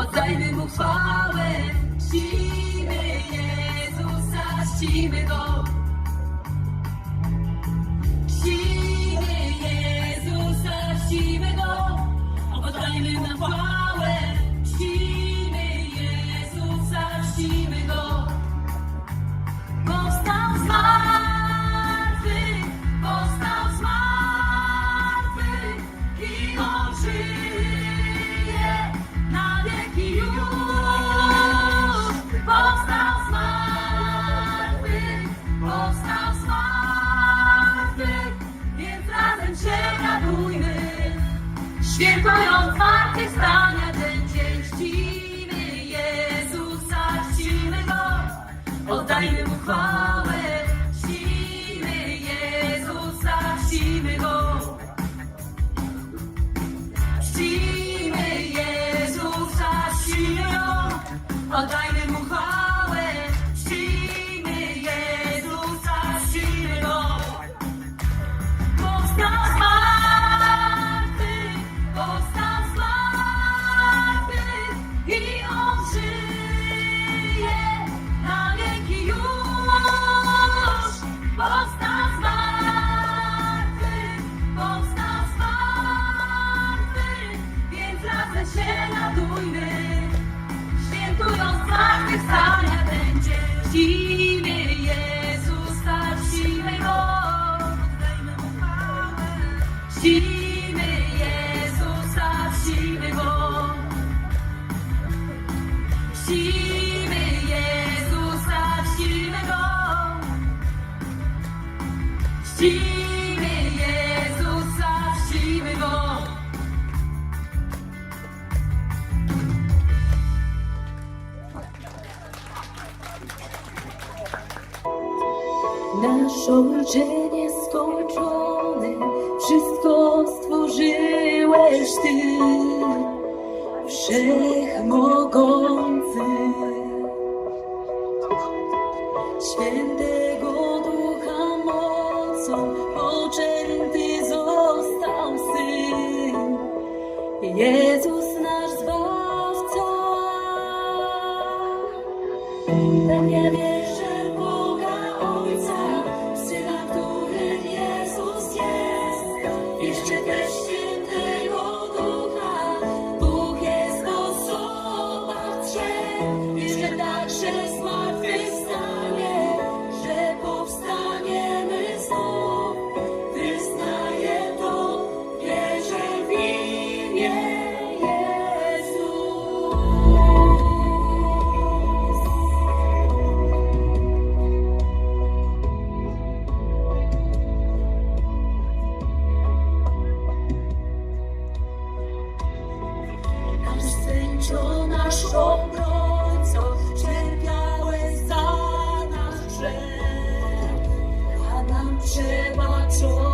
Oddajmy Mu chwałę, czcimy Jezusa, czcimy Go. chwałę. Czcimy Jezusa, czcimy Go. Czcimy Jezusa, czcimy Go. Oddajmy Czcimy Jezusa, czcimy Go. Czcimy Jezusa, czcimy Go. Czcimy Jezusa, czcimy Go. Nasz olczenie skończone. Ty, Wszechmogący. Świętego Ducha mocą poczęty został Syn Jezus. Jesteś naszą obrońcą, cierpiałeś za nasz grzech, a nam przebaczony.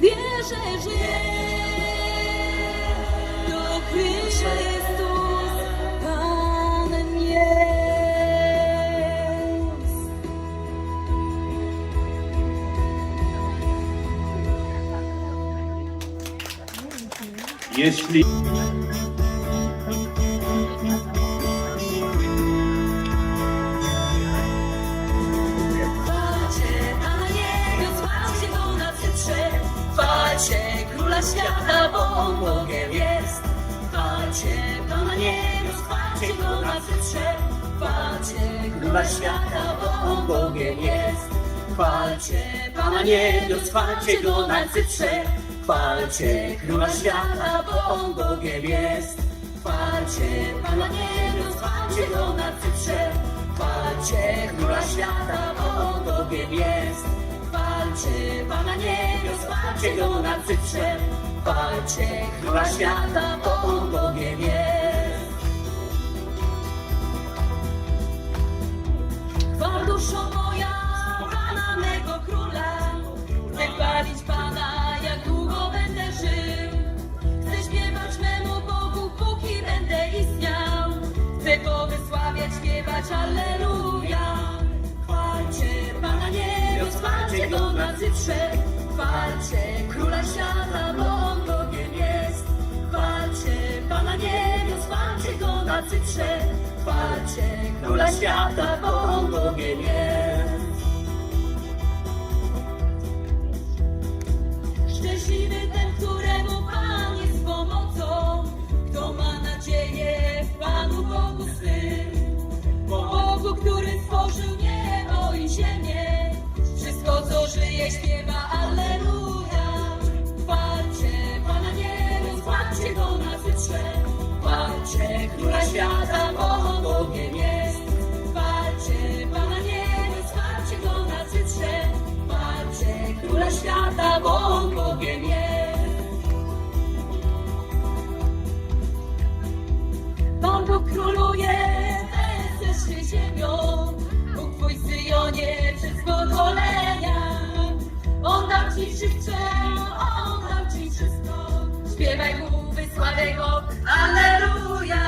Wierzę, że Panem. Jeśli Króla Świata, bo On Bogiem jest. Chwalcie Pana niebios, chwalcie Go na cytrze, chwalcie Króla Świata, bo On Bogiem jest. Chwalcie Pana niebios, chwalcie Go na cytrze, chwalcie Króla Świata, bo On Bogiem jest. Chwalcie Pana niebios, chwalcie Go na cytrze, chwalcie Króla Świata, bo On Bogiem jest. Alleluja. Chwalcie Pana niebios, chwalcie Go na cytrze, chwalcie Króla Świata, bo On Bogiem jest. Chwalcie Pana niebios, chwalcie Go na cytrze, chwalcie Króla Świata, bo On Bogiem jest. Szczęśliwy ten, żyje śpiewa Alleluja. Chwalcie Pana niebios, chwalcie Go na cytrze, chwalcie Króla Świata, bo Bogiem jest. Chwalcie Pana niebios, chwalcie Go na cytrze, chwalcie Króla Świata, bo Bogiem jest. Pan Bóg króluje, jesteś ziemią. On dał Ci wszystko. Śpiewaj Mu, wysławiaj Go, Alleluja.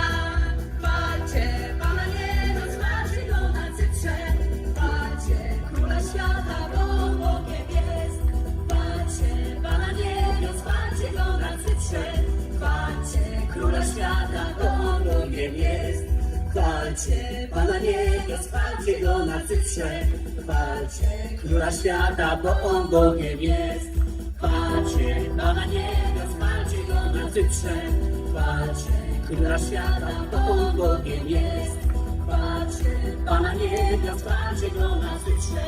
Chwalcie Pana niebios, chwalcie Go na cytrze. Chwalcie Króla Świata, bo Bogiem jest. Chwalcie Pana niebios, chwalcie Go na cytrze. Chwalcie Króla Świata, bo Bogiem jest. Chwalcie Pana niebios, chwalcie Go na cytrze, chwalcie Króla Świata, bo On Bogiem jest. Chwalcie Pana niebios, chwalcie Go na cytrze, chwalcie Króla Świata, bo On Bogiem jest. Chwalcie Pana niebios, chwalcie Go na cytrze,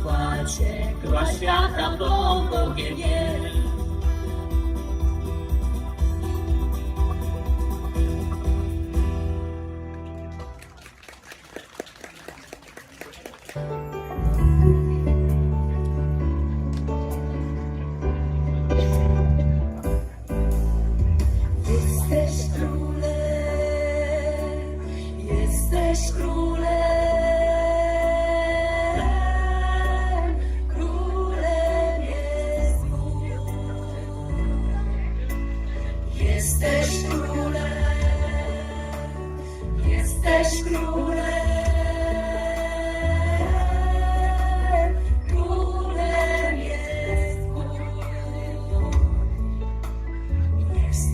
chwalcie Króla Świata, bo On Bogiem jest.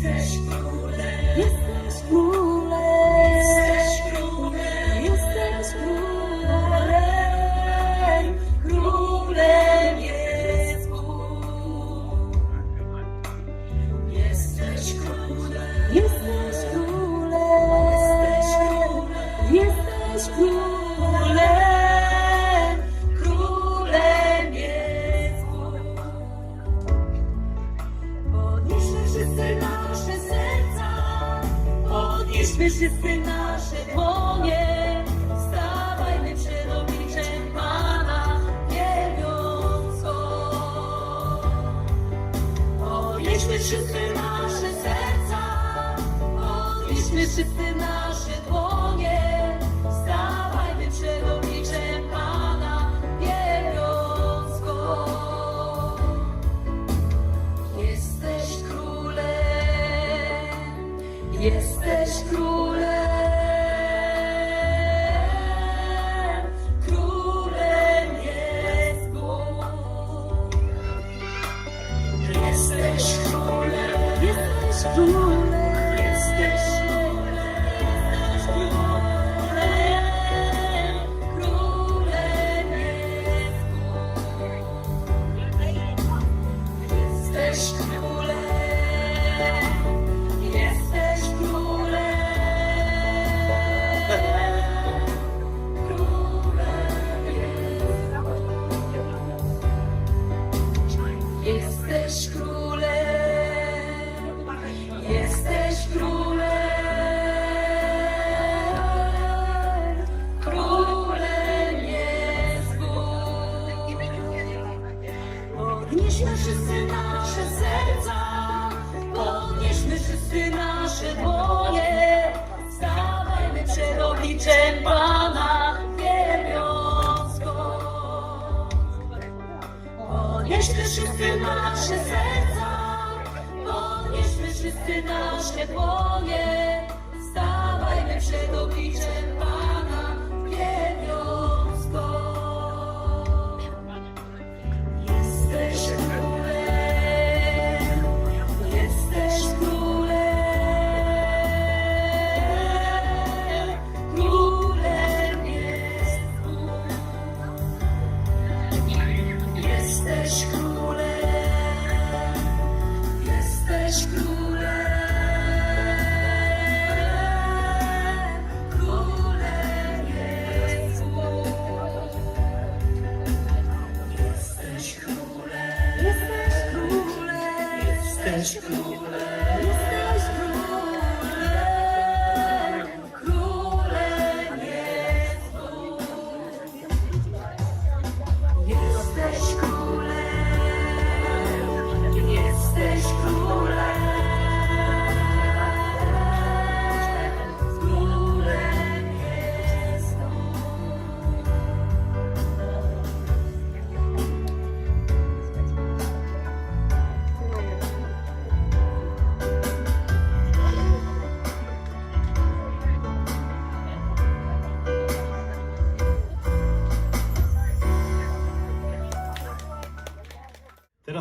Jesteś królem,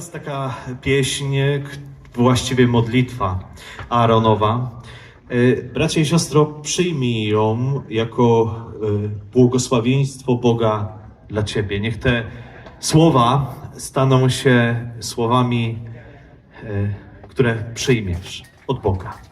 jest taka pieśń, właściwie modlitwa Aaronowa. Y, bracia i siostro, przyjmij ją jako y, błogosławieństwo Boga dla Ciebie. Niech te słowa staną się słowami, y, które przyjmiesz od Boga.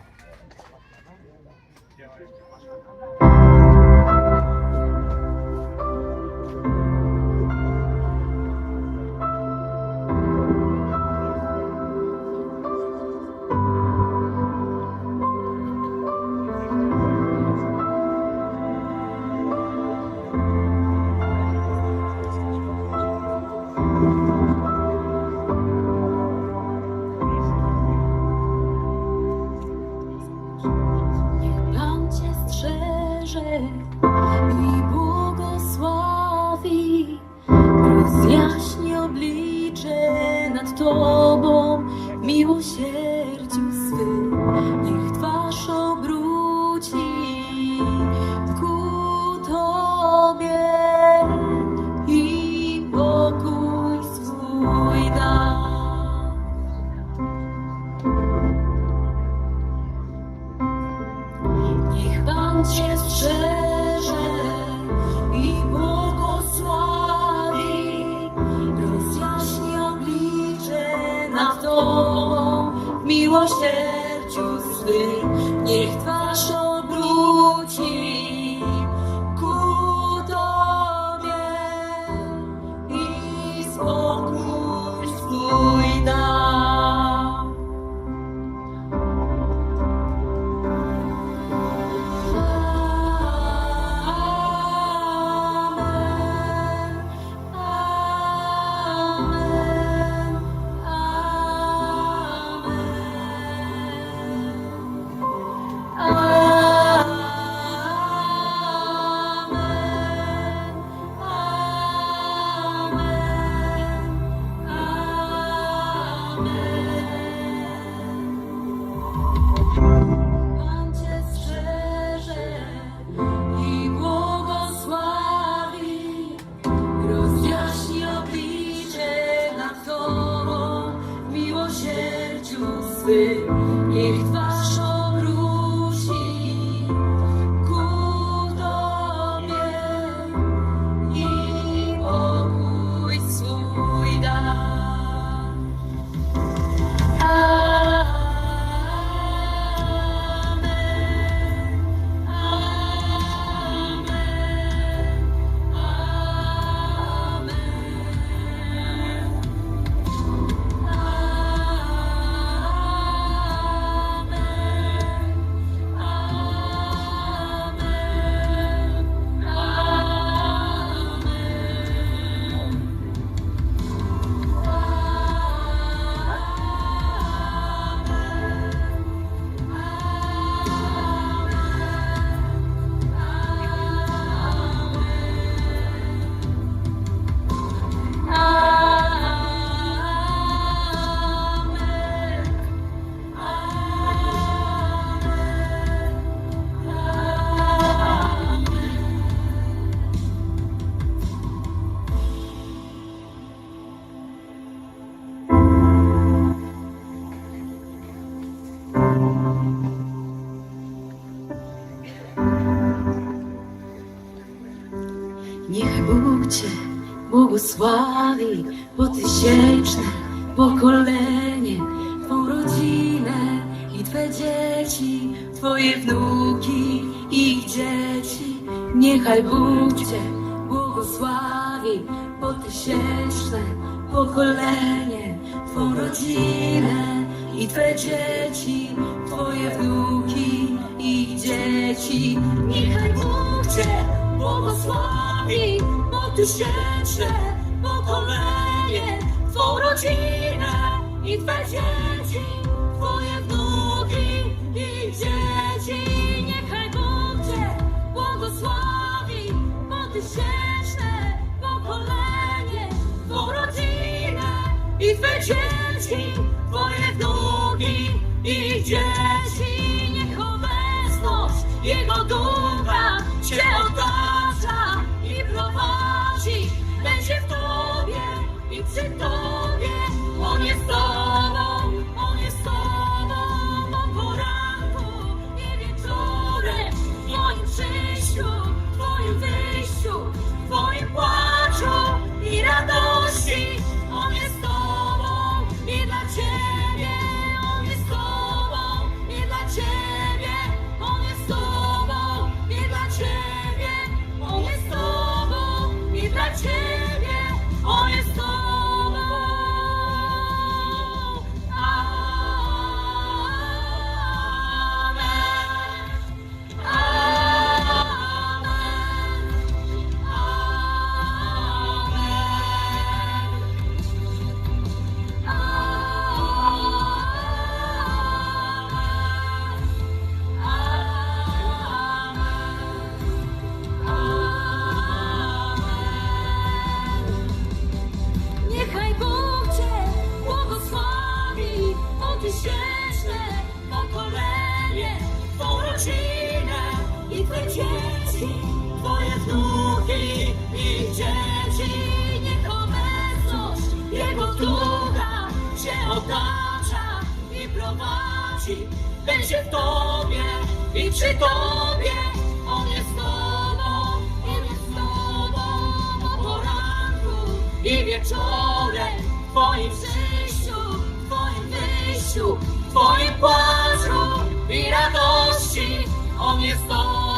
Błogosławi po tysięczne pokolenie, Twą rodzinę i Twe dzieci, Twoje wnuki i ich dzieci. Niechaj Bóg Cię błogosławi po tysięczne pokolenie, Twą rodzinę i Twe dzieci, Twoje wnuki i ich dzieci. Niechaj Bóg Cię błogosławi tysięczne pokolenie, Twą rodzinę i Twe dzieci, Twoje wnuki i dzieci. Niechaj Bóg Cię błogosławi po tysięczne pokolenie, Twą rodzinę i Twe dzieci, Twoje wnuki i dzieci. Niech obecność Jego ducha Cię otacza i prowadzi. Będzie w Tobie i przy prowadzi. Będzie w Tobie i przy Tobie. On jest z Tobą, On jest z Tobą poranku i wieczorem, w Twoim przyjściu, w Twoim wyjściu, w Twoim płaczu i radości. On jest z Tobą